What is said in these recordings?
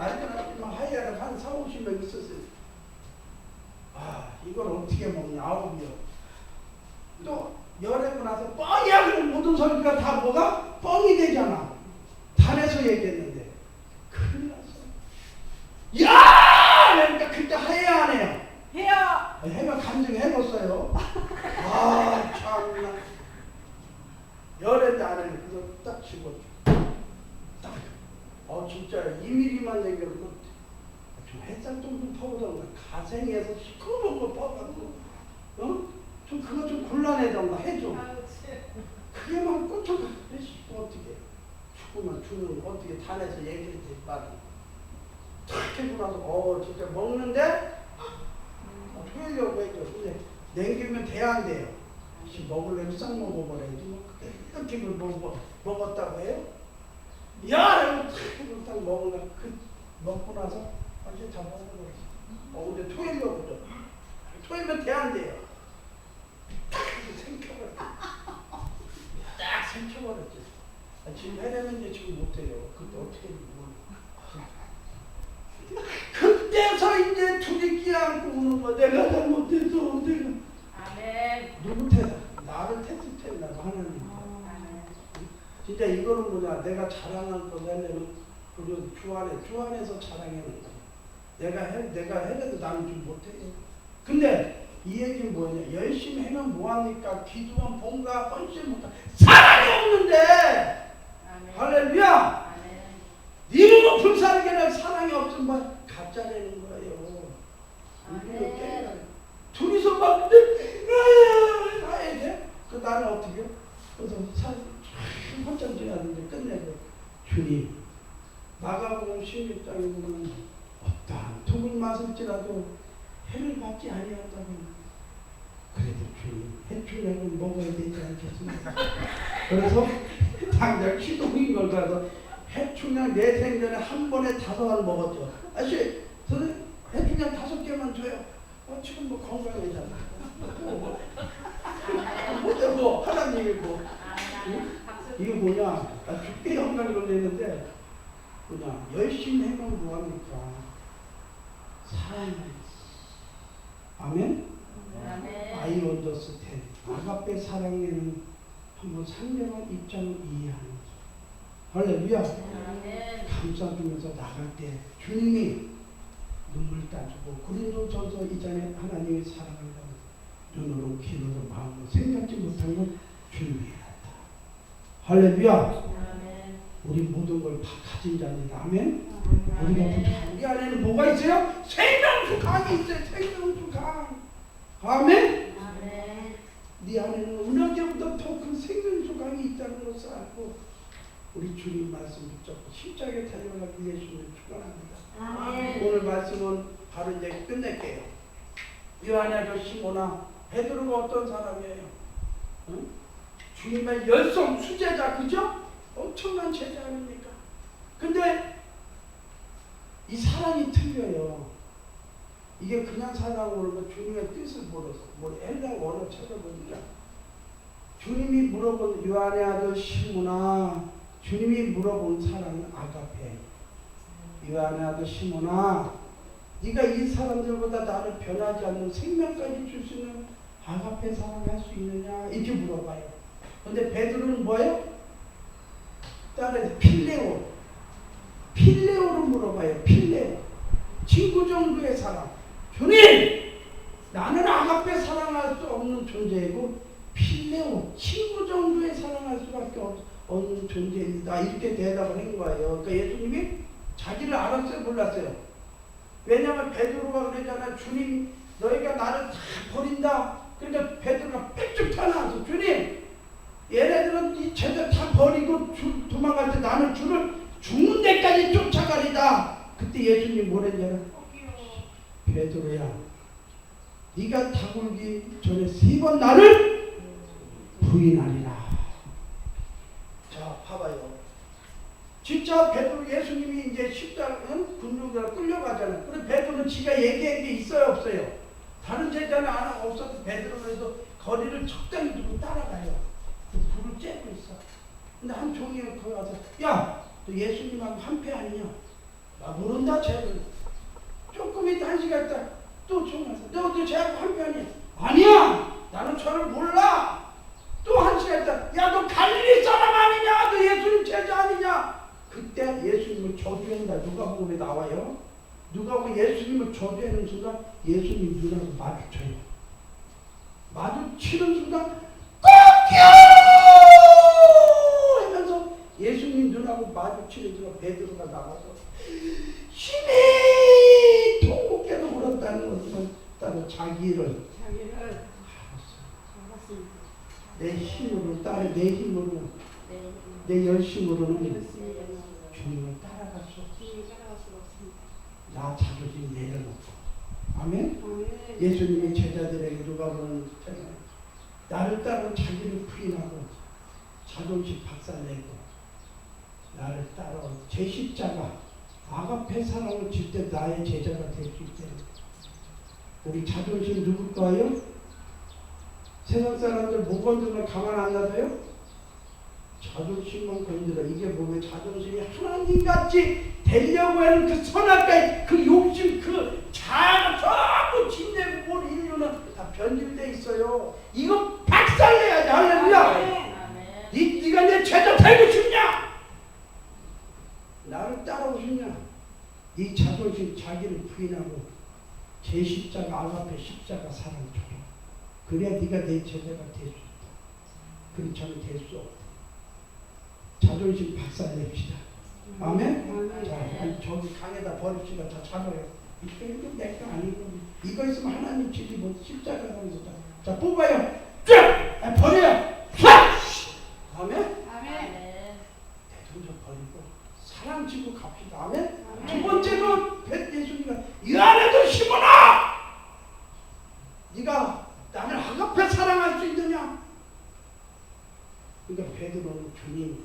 날짜는 하이에는 한 4, 50명 있었어요. 아, 이걸 어떻게 먹냐, 아홉이요. 또, 열애고 나서 뻥이야! 그럼 모든 소리가 다 뭐가? 뻥이 되잖아. 단에서 얘기했는데. 큰일 났어. 야! 그러니까 그때 하야 안 해요. 해요. 해면 감정 해봤어요. 아, 참나. 열애도 안 해. 그래서 딱 집어줘. 딱. 어, 진짜 2mm만 얘기하면 좀 햇살 좀 가생해서 시커먼 거 퍼가지고. 어? 좀 그거 좀 곤란해던가 해줘. 그게만 꽂혀가. 씨, 어떻게. 죽으면 죽는 거 어떻게 단에서 얘기했지, 말이. 탁 해고 나서, 어, 진짜 먹는데 어, 토하려고 했죠. 근데 냉기면 돼야 안 돼요. 혹시 먹으려면 싹 먹어버려야지. 뭐 그때 이렇게 뭘 먹어, 먹었다고 해요? 야! 이러고 탁 먹으면 그 먹고 나서 완전 다 먹어버렸어. 어, 근데 토하려고 그죠. 토하면 돼야 안 돼요. 탁 해서 생겨버렸어. 딱 생겨버렸지. 아, 지금 해내면 이제 지금 못해요. 그때 어떻게 뭘. 그때서 이제 둘이 끼안고 우는 거 내가 잘못해서 내가 아멘. 누구 탓? 나를 테스트했나봐 하나님 진짜 이거는 뭐냐 내가 자랑할 거 하려면 그리고 주 안에 주 안에서 자랑하는 거야 내가 해 내가 해도 나는 좀 못해요 근데 이 얘기는 뭐냐 열심히 하면 뭐하니까 기도만 본가 헌신 못하 사랑이 없는데 아멘. 할렐루야 아멘. 이름은 불사르게는 사랑이 없으면 뭐 가짜라는 거예요. 우리는 아멘. 깨달아요. 둘이서 막 근데 나야 돼? 그 나는 어떻게? 그래서 사 한참 줘야 되는데 끝내고 주님 마가복음 16장에 보면 독을 마실지라도 해를 받지 아니한다고 그래도 주님 해충약은 먹어야 되지 않겠습니까? 그래서 당장 시동인 걸 가서 해충약 내 생전에 한 번에 다섯 알 먹었죠. 아씨, 선생님 해충약 다섯 개만 줘요. 어, 지금 뭐 건강해잖아. 뭐, 뭐, 뭐 하나님이 뭐. 이거 뭐냐? 아, 죽게 영광을 올리는데 뭐냐? 열심히 해면 뭐합니까? 사랑이 아멘. 아멘. 아이 원더스 텐 아가페 사랑에는 한번 상대방 입장을 이해하는 거죠. 할렐루야. 아멘. 감싸주면서 나갈 때 주님이 눈물 따주고 고린도전서 이전에 하나님의 사랑을 눈으로 귀로 마음으로 생각지 못한 걸 주님이 알았다. 할렐루야. 우리 모든 걸 다 가진 자입니다. 아멘. 우리가. 부족한 우리 안에는 뭐가 있어요? 생명수 강이 있어요. 생명수 강. 아멘. 아멘. 네 안에는 은하계보다 더 큰 생명수 강이 있다는 것을 알고 우리 주님 말씀 붙잡고 십자가에 달려가기 예수님을 축원합니다. 아멘. 오늘 말씀은 바로 이제 끝낼게요. 요한의 시모나 베드로가 어떤 사람이에요? 응? 주님의 열성 수제자 그죠? 엄청난 제자 아닙니까? 근데 이 사랑이 틀려요. 이게 그냥 사랑으로 뭐 주님의 뜻을 모르서 뭐 엘라 원어 찾아보니까 주님이 물어본 요한의 아들 시모나 주님이 물어본 사랑은 아가페 요한의 아들 시모나 네가 이 사람들보다 나를 변하지 않는 생명까지 줄 수 있는 아가페 사랑할 수 있느냐 이렇게 물어봐요. 근데 베드로는 뭐예요? 따라서 필레오 필레오로 물어봐요. 필레오 친구 정도의 사랑. 주님 나는 아가페 사랑할 수 없는 존재이고 필레오 친구 정도의 사랑할 수밖에 없, 없는 존재입니다. 이렇게 대답을 한 거예요. 그러니까 예수님이 자기를 알았어요, 몰랐어요. 왜냐하면 베드로가 그러잖아. 주님, 너희가 나를 다 버린다. 그러니까 베드로가 빽쭉 튀어나와서 주님, 얘네들은 이 제자 다 버리고 주, 도망갈 때 나는 주를 죽는 데까지 쫓아가리다. 그때 예수님 뭐랬냐? 베드로야, 네가 다굴기 전에 세 번 나를 부인하리라. 자, 봐봐요. 진짜 베드로 예수님이 이제 십자가는 군중들 끌려가잖아요. 그래 베드로는 지가 얘기한 게 있어요, 없어요? 다른 제자는 안 없어도 베드로는 거리를 적당히 두고 따라가요. 그. 근데 한 종이 거기 와서 야, 너 예수님하고 한패 아니냐? 나 모른다 쟤는. 조금 있다 한 시간 있다 또 전화해서 너도 쟤하고 한 편이 아니야. 나는 저를 몰라. 또 한 시간 있다 야 너 갈릴리 사람 아니냐? 너 예수님 제자 아니냐? 그때 예수님을 저주한다. 누가 보면 나와요? 누가 보면 예수님을 저주하는 순간 예수님 눈하고 마주쳐요. 마주치는 순간 꺾여! 하면서 예수님 눈 하고 마주치는 순간 베드로가 나가서 힘이 통곡해도 울었다는 것은 자기를 자기를. 내 힘으로 따라 내 힘으로 네. 내 열심으로는. 주님을 따라갈 수 없습니다. 나 자존심 내려놓고 아멘. 예수님의 제자들에게 누가 보는 제가 나를 따라 자기를 부인하고 자존심 박살내고 나를 따라 제 십자가 아가페 사랑을 질 때 나의 제자가 될 수 있게 우리 자존심 누굴 거예요? 세상 사람들 못 건드면 가만 안 놔둬요? 자존심만 건드려. 이게 보면 자존심이 하나님같이 되려고 하는 그 선악과의 그 욕심 그 자아가 전부 짓내고 본 인류는 다 변질돼 있어요. 이거 박살내야지. 할렐루야. 네가 내 제자 되고 싶 냐? 나를 따라오고 싶냐? 이 자존심 자기를 부인하고 제 십자가 아가페 십자가 사랑 줘라. 그래야 네가 내 제자가 될 수 있다. 그렇지 않으면 될 수 없다. 자존심 박살냅시다. 아멘? 자, 아니, 저기 강에다 버립시다. 다 잡아요. 이거 이거 내거 아니고 이거 있으면 하나님 집이 뭐 십자가라면서 다. 자 뽑아요. 쫙! 아, 버려요. 쫙! 아멘? 아멘. 아멘. 대통령 버리고 사랑 지고 갑시다. 아멘? 두 아멘. 번째로 벳 예수님가 이 안에도 심어놔. 네가 나를 하갑해 사랑할 수 있느냐? 그러니까 베드로는 주님,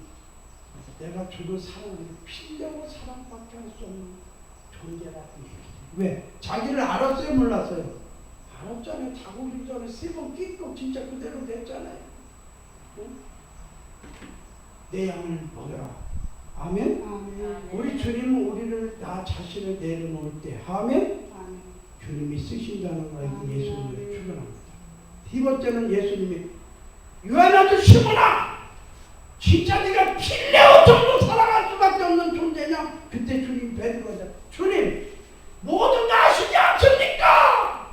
내가 주를 사랑하는 필려고 사랑밖에 할 수 없는 존재라고. 왜? 자기를 알았어요, 몰랐어요? 알았잖아요. 자고 기 전에 세번 끼고 진짜 그대로 됐잖아요. 응? 내 양을 먹여라. 아멘? 아멘. 우리 주님은 우리를 나 자신을 내려놓을 때 아멘 아멘. 주님이 쓰신다는 아멘. 예수님을 축원합니다. 두 번째는 예수님이 요한아도 시몬아 진짜 네가 필레오 정도 살아갈 수밖에 없는 존재냐? 그때 주님 베드로가 주님 모든 다 아시지 않습니까?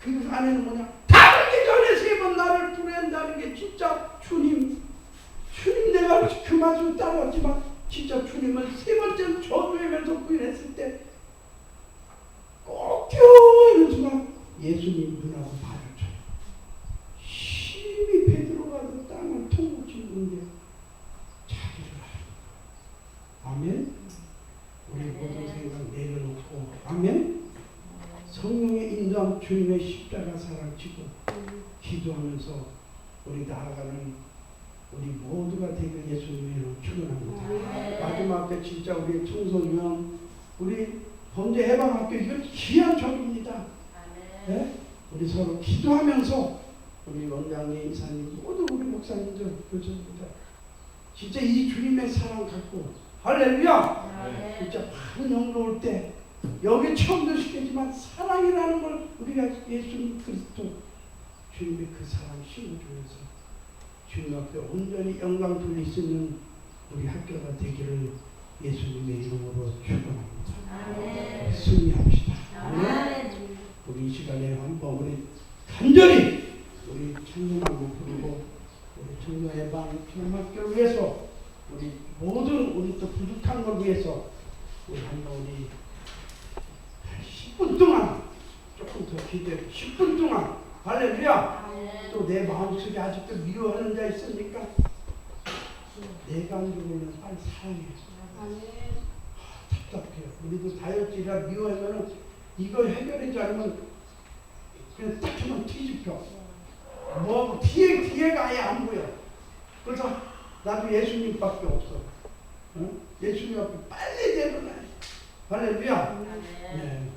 그 안에는 뭐냐? 다르기 전에 세 번 나를 부른다는 게 진짜 주님 주님 내가 그 말씀 따라왔지만 진짜 주님을 세 번째 저주하면서 부인했을 때 꺾여 이런 순간 예수님 눈하고 마주쳐요. 힘이 베드로가 그 땅을 통곡 짓는데 자기를 알아. 아멘. 우리 모든 생각 내려놓고 아멘. 성령의 인도함 주님의 십자가 사랑 지고 기도하면서 우리 나아가는 우리 모두가 되길 예수님의 이름으로 축원합니다. 마지막 때 진짜 우리 청소년 우리 범죄 해방 학교 이거 귀한 적입니다. 네? 우리 서로 기도하면서 우리 원장님, 이사님, 모든 우리 목사님들, 교수님들 진짜 이 주님의 사랑 갖고 할렐루야! 아멘. 진짜 많은 영로 올 때 여기 처음도 시켰지만 사랑이라는 걸 우리가 예수님 그리스도 주님의 그 사랑 심어주면서 주님 앞에 온전히 영광 돌릴 수 있는 우리 학교가 되기를 예수님의 이름으로 축원합니다. 승리합시다. 우리 이 시간에 한번 우리 간절히 우리 청년하고 부르고 우리 청년 예방 청년학교를 위해서 우리 모든 우리 또 부족한 걸 위해서 우리 한번 우리 10분 동안 조금 더 기대 10분 동안 할렐루야. 또 내 마음속에 아직도 미워하는 자 있습니까? 안 죽으면 빨리 사랑해 아멘. 답답해요. 우리도 다이어트라 미워하면은 이거 해결하지 않으면 그냥 딱 하면 뒤집혀. 뭐 뒤에 뒤에가 아예 안 보여. 그래서 나도 예수님밖에 없어. 응? 예수님 앞에 빨리 내려놔. 할렐루야. 아멘. 네.